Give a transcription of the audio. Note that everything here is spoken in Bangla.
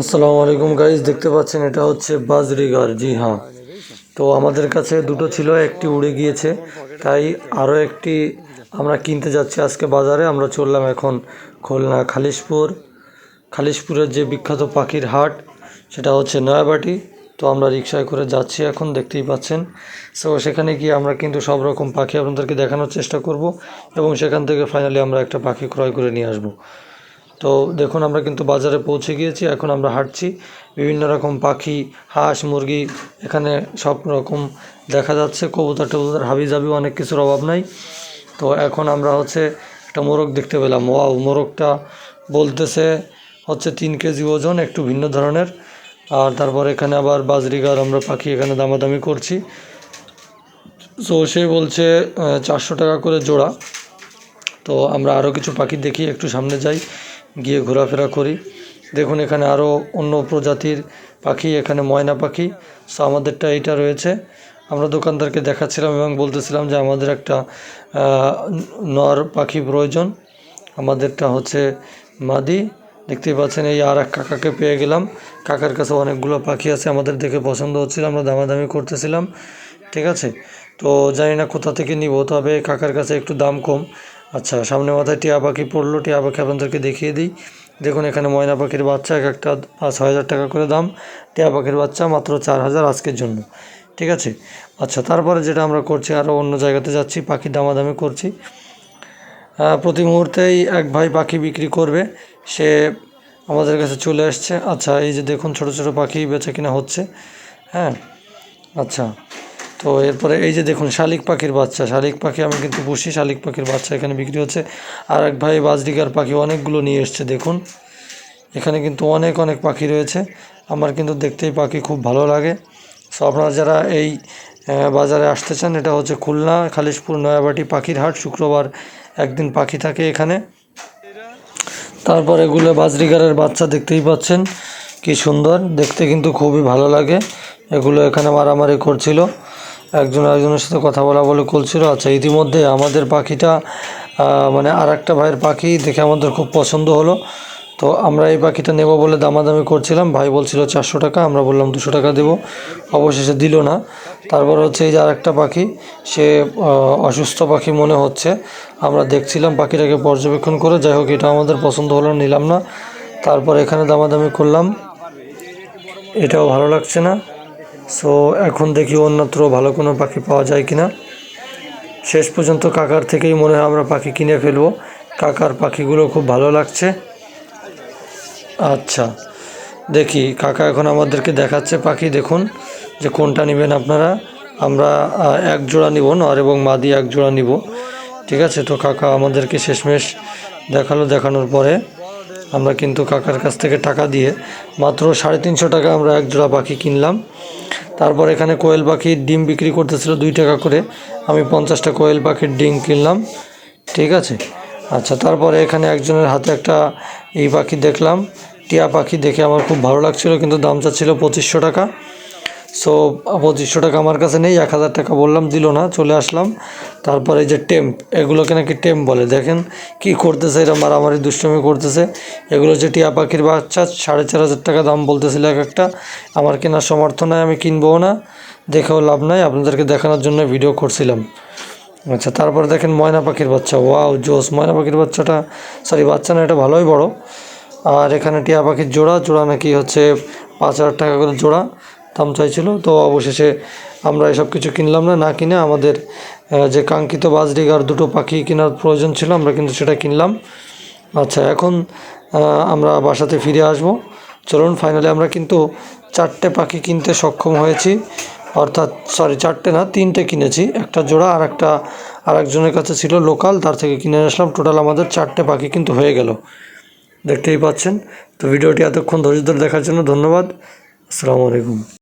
আসসালামু আলাইকুম গাইজ দেখতে পাচ্ছেন এটা হচ্ছে বাজরিগার, জি হ্যাঁ। তো আমাদের কাছে দুটো ছিল, একটি উড়ে গিয়েছে, তাই আরও একটি আমরা কিনতে যাচ্ছি আজকে বাজারে, আমরা চললাম এখন খুলনা খালিশপুর। খালিশপুরের যে বিখ্যাত পাখির হাট, সেটা হচ্ছে নয়াবাটি, তো আমরা রিক্সায় করে যাচ্ছি এখন, দেখতেই পাচ্ছেন। সো সেখানে গিয়ে আমরা কিন্তু সব রকম পাখি আপনাদেরকে দেখানোর চেষ্টা করব, এবং সেখান থেকে ফাইনালি আমরা একটা পাখি ক্রয় করে নিয়ে আসব। তো দেখুন, আমরা কিন্তু বাজারে পৌঁছে গিয়েছি, এখন আমরা হাঁটছি। বিভিন্ন রকম পাখি, হাঁস, মুরগি, এখানে সব রকম দেখা যাচ্ছে। কবুতর টবুতর, হাবি জাবি অনেক কিছুর অভাব নাই। তো এখন আমরা হচ্ছে একটা মোরগ দেখতে পেলাম। ওয়াও, মোরগটা বলতেছে হচ্ছে তিন কেজি ওজন, একটু ভিন্ন ধরনের। আর তারপর এখানে আবার বাজরিগার, আমরা পাখি এখানে দামাদামি করছি। তো সে বলছে চারশো টাকা করে জোড়া। তো আমরা আরও কিছু পাখি দেখি, একটু সামনে যাই। গিয়ে ঘোরাফেরা করি। দেখুন, এখানে আরও অন্য প্রজাতির পাখি, এখানে ময়না পাখি। সো আমাদেরটা এইটা রয়েছে। আমরা দোকানদারকে দেখাচ্ছিলাম এবং বলতেছিলাম যে আমাদের একটা নর পাখি প্রয়োজন। আমাদেরটা হচ্ছে মাদি। দেখতেই পাচ্ছেন, এই আর এক কাকাকে পেয়ে গেলাম। কাকার কাছে অনেকগুলো পাখি আছে, আমাদের দেখে পছন্দ হচ্ছিল, আমরা দামাদামি করতেছিলাম। ঠিক আছে? তো জানি না কোথা থেকে নিব, তবে কাকার কাছে একটু দাম কম। আচ্ছা সামনে মাথায় টিয়া পাখি পড়ল। টিয়া পাখি আপনাদেরকে দেখিয়ে দিই। দেখুন, এখানে ময়না পাখির বাচ্চা, এক একটা পাঁচ হাজার টাকা করে দাম। টিয়া পাখির বাচ্চা মাত্র চার হাজার আজকের জন্য। ঠিক আছে? আচ্ছা তারপরে যেটা আমরা করছি আরও অন্য জায়গাতে যাচ্ছি, পাখি দামাদামি করছি। প্রতি মুহূর্তেই এক ভাই পাখি বিক্রি করবে। সে আমাদের কাছে চলে আসছে। আচ্ছা এই যে দেখুন, ছোট ছোট পাখি বেচা কিনা হচ্ছে। হ্যাঁ? আচ্ছা। তো এরপরে এই যে দেখুন, শালিক পাখির বাচ্চা। শালিক পাখি আমি কিন্তু পুষি, শালিক পাখির বাচ্চা এখানে বিক্রি হচ্ছে। আর এক ভাই বাজরিকার পাখি অনেকগুলো নিয়ে এসছে, দেখুন। এখানে কিন্তু অনেক অনেক পাখি রয়েছে। আমার কিন্তু দেখতেই পাখি খুব ভালো লাগে। সো আপনারা যারা এই বাজারে আসতে চান, এটা হচ্ছে খুলনা, খালিশপুর, নয়াবাটি পাখির হাট। শুক্রবার একদিন পাখি থাকে এখানে। তারপর এগুলো বাজরিগারের বাচ্চা দেখতেই পাচ্ছেন, কি সুন্দর। দেখতে কিন্তু খুবই ভালো লাগে। এগুলো এখানে মারামারি করছিল। একজন একজনের সাথে কথা বলা বলে করছিল আচ্ছা ইতিমধ্যে আমাদের পাখিটা মানে আর একটা ভাইয়ের পাখি দেখে আমাদের খুব পছন্দ হলো। তো আমরা এই পাখিটা নেব বলে দামাদামি করছিলাম। ভাই বলছিল চারশো টাকা, আমরা বললাম দুশো টাকা দেবো। অবশেষে দিল না। তারপর হচ্ছে এই যে আরেকটা পাখি, সে অসুস্থ পাখি মনে হচ্ছে। আমরা দেখছিলাম পাখিটাকে পর্যবেক্ষণ করে। যাই হোক, এটা আমাদের পছন্দ হলো, নিলাম না। তারপর এখানে দামাদামি করলাম। এটাও ভালো লাগছে না। সো এখন দেখি অন্যত্র ভালো কোনো পাখি পাওয়া যায় কিনা। শেষ পর্যন্ত কাকার থেকেই মনে হয় আমরা পাখি কিনে ফেলব। কাকার পাখিগুলো খুব ভালো লাগছে। আচ্ছা দেখি, কাকা এখন আমাদেরকে দেখাচ্ছে পাখি, দেখুন যে কোনটা নেবেন আপনারা। আমরা এক জোড়া নিব, নর এবং মাদি এক জোড়া নিব। ঠিক আছে, তো কাকা আমাদেরকে শেষমেশ দেখাল দেখানোর পরে আমরা কিন্তু কাকার কাছ থেকে টাকা দিয়ে মাত্র সাড়ে তিনশো টাকা আমরা এক জোড়া পাখি কিনলাম। তারপর এখানে কোয়েল পাখির ডিম বিক্রি করতেছিল দুই টাকা করে। আমি পঞ্চাশটা কোয়েল পাখির ডিম কিনলাম, ঠিক আছে? আচ্ছা তারপরে এখানে একজনের হাতে একটা এই পাখি দেখলাম। টিয়া পাখি দেখে আমার খুব ভালো লাগছিল, কিন্তু দাম চাচ্ছিল পঁচিশশো টাকা। সো পঁচিশশো টাকা আমার কাছে নেই, এক হাজার টাকা বললাম, দিল না, চলে আসলাম। তারপরে এই যে টেম্প এগুলোকে নাকি টেম্প বলে। দেখেন কি করতেছে এরা, মারামারি, দুষ্টমি করতেছে। এগুলো হচ্ছে টিয়া পাখির বাচ্চা, সাড়ে চার হাজার টাকা দাম বলতেছিল এক একটা। আমার কেনার সমর্থ নাই, আমি কিনবও না। দেখেও লাভ নাই, আপনাদেরকে দেখানোর জন্য ভিডিও করছিলাম। আচ্ছা তারপর দেখেন ময়না পাখির বাচ্চা। ওয়াও জোস, ময়না পাখির বাচ্চাটা সরি বাচ্চা না, এটা ভালোই বড়। আর এখানে টিয়া পাখির জোড়া জোড়া নাকি হচ্ছে পাঁচ হাজার টাকা করে জোড়া। দাম চাইছিল। তো অবশেষে আমরা এসব কিছু কিনলাম না না কিনে আমাদের যে কাঙ্ক্ষিত বাজরিগার দুটো পাখি কেনার প্রয়োজন ছিল, আমরা কিন্তু সেটা কিনলাম। আচ্ছা এখন আমরা বাসাতে ফিরে আসব। চলুন ফাইনালি আমরা কিন্তু চারটে পাখি কিনতে সক্ষম হয়েছি। অর্থাৎ সরি চারটে না, তিনটে কিনেছি। একটা জোড়া আর একটা আর একজনের কাছে ছিল লোকাল, তার থেকে কিনে আসলাম। টোটাল আমাদের চারটে পাখি কিন্তু হয়ে গেল। দেখতেই পাচ্ছেন। তো ভিডিওটি এতক্ষণ ধৈর্য ধরে দেখার জন্য ধন্যবাদ। আসসালামু আলাইকুম।